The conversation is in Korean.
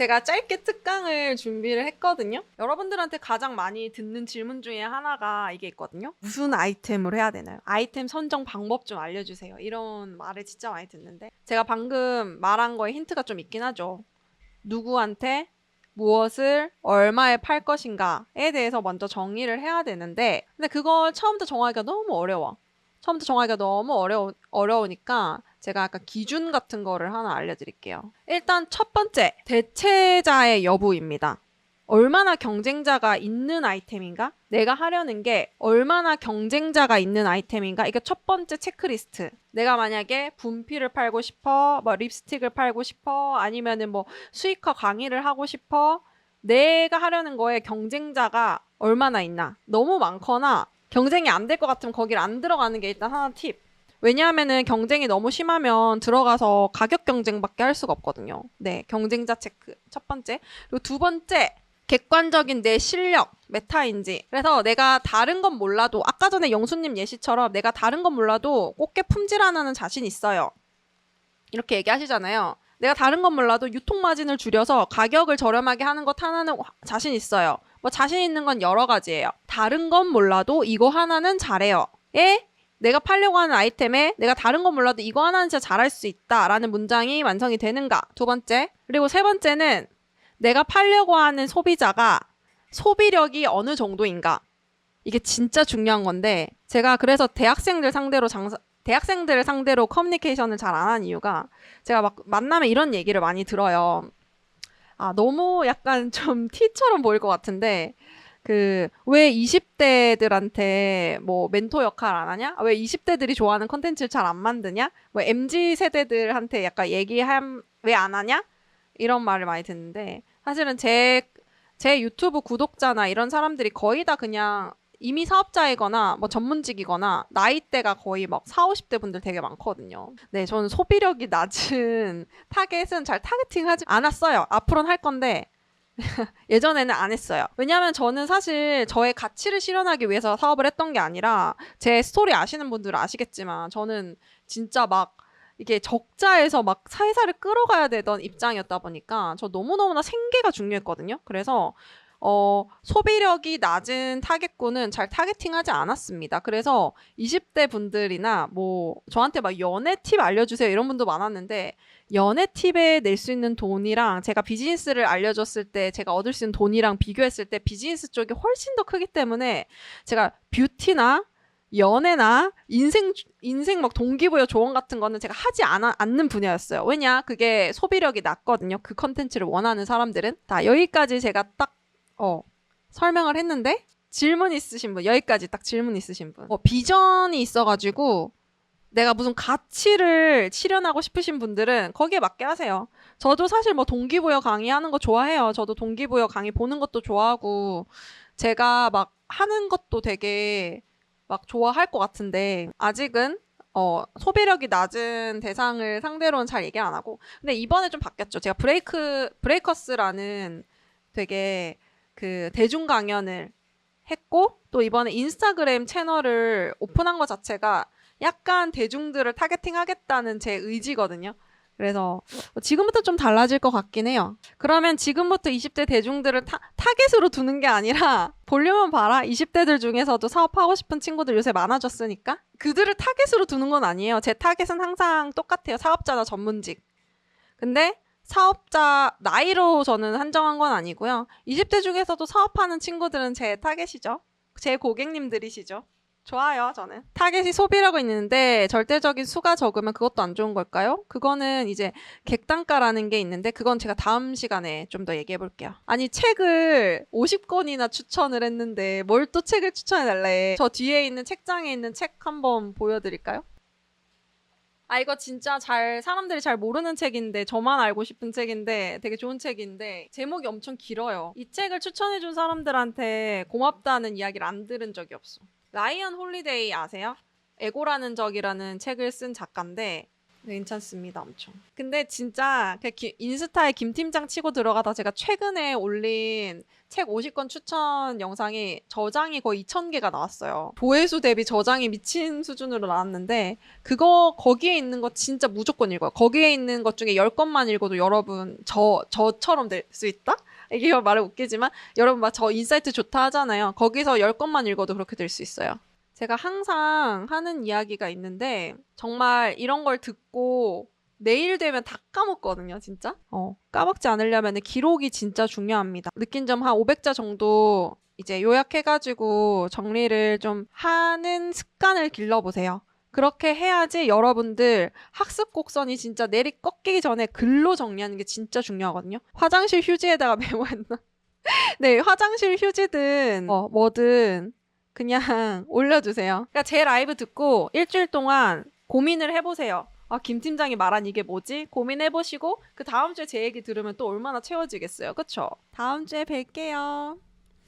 제가 짧게 특강을 준비를 했거든요. 여러분들한테 가장 많이 듣는 질문 중에 하나가 이게 있거든요. 무슨 아이템으로 해야 되나요? 아이템 선정 방법 좀 알려주세요. 이런 말을 진짜 많이 듣는데 제가 방금 말한 거에 힌트가 좀 있긴 하죠. 누구한테 무엇을 얼마에 팔 것인가에 대해서 먼저 정의를 해야 되는데 근데 그걸 처음부터 정하기가 너무 어려워. 처음부터 정하기가 너무 어려우, 어려우니까 제가 아까 기준 같은 거를 하나 알려드릴게요. 일단 첫 번째, 대체자의 여부입니다. 얼마나 경쟁자가 있는 아이템인가? 내가 하려는 게 얼마나 경쟁자가 있는 아이템인가? 이게 첫 번째 체크리스트. 내가 만약에 분필을 팔고 싶어, 뭐 립스틱을 팔고 싶어, 아니면은 뭐 수익화 강의를 하고 싶어. 내가 하려는 거에 경쟁자가 얼마나 있나? 너무 많거나 경쟁이 안 될 것 같으면 거기를 안 들어가는 게 일단 하나 팁. 왜냐하면은 경쟁이 너무 심하면 들어가서 가격 경쟁밖에 할 수가 없거든요. 네, 경쟁자 체크 첫 번째. 그리고 두 번째, 객관적인 내 실력, 메타인지. 그래서 내가 다른 건 몰라도 아까 전에 영수님 예시처럼 내가 다른 건 몰라도 꽃게 품질 하나는 자신 있어요. 이렇게 얘기하시잖아요. 내가 다른 건 몰라도 유통 마진을 줄여서 가격을 저렴하게 하는 것 하나는 자신 있어요. 뭐 자신 있는 건 여러 가지예요. 다른 건 몰라도 이거 하나는 잘해요. 에 내가 팔려고 하는 아이템에 내가 다른 건 몰라도 이거 하나는 진짜 잘할 수 있다라는 문장이 완성이 되는가? 두 번째. 그리고 세 번째는 내가 팔려고 하는 소비자가 소비력이 어느 정도인가? 이게 진짜 중요한 건데 제가 그래서 대학생들 상대로 장사 대학생들을 상대로 커뮤니케이션을 잘 안 한 이유가 제가 막 만나면 이런 얘기를 많이 들어요. 아, 너무 약간 좀 티처럼 보일 것 같은데 그 왜 20대들한테 뭐 멘토 역할 안 하냐? 왜 20대들이 좋아하는 컨텐츠를 잘 안 만드냐? 뭐 MZ 세대들한테 약간 얘기함 왜 안 하냐? 이런 말을 많이 듣는데 사실은 제 제 유튜브 구독자나 이런 사람들이 거의 다 그냥 이미 사업자이거나 뭐 전문직이거나 나이대가 거의 막 4, 50대 분들 되게 많거든요. 네, 저는 소비력이 낮은 타겟은 잘 타겟팅하지 않았어요. 앞으로는 할 건데 예전에는 안 했어요. 왜냐하면 저는 사실 저의 가치를 실현하기 위해서 사업을 했던 게 아니라 제 스토리 아시는 분들은 아시겠지만 저는 진짜 막 이게 적자에서 막 사회사를 끌어가야 되던 입장이었다 보니까 저 너무너무나 생계가 중요했거든요. 그래서 어, 소비력이 낮은 타겟군은 잘 타겟팅하지 않았습니다. 그래서 20대 분들이나 뭐 저한테 막 연애 팁 알려주세요 이런 분도 많았는데 연애 팁에 낼 수 있는 돈이랑 제가 비즈니스를 알려줬을 때 제가 얻을 수 있는 돈이랑 비교했을 때 비즈니스 쪽이 훨씬 더 크기 때문에 제가 뷰티나 연애나 인생 인생 막 동기부여 조언 같은 거는 제가 하지 않아, 않는 분야였어요. 왜냐 그게 소비력이 낮거든요. 그 컨텐츠를 원하는 사람들은 다 여기까지 제가 딱 어, 설명을 했는데 질문 있으신 분 여기까지 딱 질문 있으신 분 어, 비전이 있어가지고 내가 무슨 가치를 실현하고 싶으신 분들은 거기에 맞게 하세요. 저도 사실 뭐 동기부여 강의 하는 거 좋아해요. 저도 동기부여 강의 보는 것도 좋아하고 제가 막 하는 것도 되게 막 좋아할 것 같은데 아직은 어, 소비력이 낮은 대상을 상대로는 잘 얘기 안 하고 근데 이번에 좀 바뀌었죠. 제가 브레이크 브레이커스라는 되게 그 대중 강연을 했고 또 이번에 인스타그램 채널을 오픈한 것 자체가 약간 대중들을 타겟팅하겠다는 제 의지거든요. 그래서 지금부터 좀 달라질 것 같긴 해요. 그러면 지금부터 20대 대중들을 타, 타겟으로 두는 게 아니라 볼륨은 봐라. 20대들 중에서도 사업하고 싶은 친구들 요새 많아졌으니까 그들을 타겟으로 두는 건 아니에요. 제 타겟은 항상 똑같아요. 사업자나 전문직. 근데 사업자 나이로 저는 한정한 건 아니고요. 20대 중에서도 사업하는 친구들은 제 타겟이죠. 제 고객님들이시죠. 좋아요, 저는. 타겟이 소비라고 있는데 절대적인 수가 적으면 그것도 안 좋은 걸까요? 그거는 이제 객단가라는 게 있는데 그건 제가 다음 시간에 좀 더 얘기해 볼게요. 아니, 책을 50권이나 추천을 했는데 뭘 또 책을 추천해 달래. 저 뒤에 있는 책장에 있는 책 한번 보여 드릴까요? 아 이거 진짜 잘 사람들이 잘 모르는 책인데 저만 알고 싶은 책인데 되게 좋은 책인데 제목이 엄청 길어요. 이 책을 추천해준 사람들한테 고맙다는 이야기를 안 들은 적이 없어. 라이언 홀리데이 아세요? 에고라는 적이라는 책을 쓴 작가인데 네, 괜찮습니다, 엄청. 근데 진짜 그 기- 인스타에 김 팀장 치고 들어가다 제가 최근에 올린 책 50권 추천 영상이 저장이 거의 2,000개가 나왔어요. 조회수 대비 저장이 미친 수준으로 나왔는데 그거 거기에 있는 거 진짜 무조건 읽어요. 거기에 있는 것 중에 10권만 읽어도 여러분 저 저처럼 될 수 있다? 이게 말이 웃기지만 여러분 막 저 인사이트 좋다 하잖아요. 거기서 10권만 읽어도 그렇게 될 수 있어요. 제가 항상 하는 이야기가 있는데 정말 이런 걸 듣고 내일 되면 다 까먹거든요, 진짜. 어, 까먹지 않으려면 기록이 진짜 중요합니다. 느낀 점 한 500자 정도 이제 요약해가지고 정리를 좀 하는 습관을 길러보세요. 그렇게 해야지 여러분들 학습 곡선이 진짜 내리 꺾이기 전에 글로 정리하는 게 진짜 중요하거든요. 화장실 휴지에다가 메모했나? 네, 화장실 휴지든 어, 뭐든 그냥 올려주세요. 그러니까 제 라이브 듣고 일주일 동안 고민을 해보세요. 아, 김 팀장이 말한 이게 뭐지? 고민해보시고 그 다음 주에 제 얘기 들으면 또 얼마나 채워지겠어요. 그쵸? 다음 주에 뵐게요.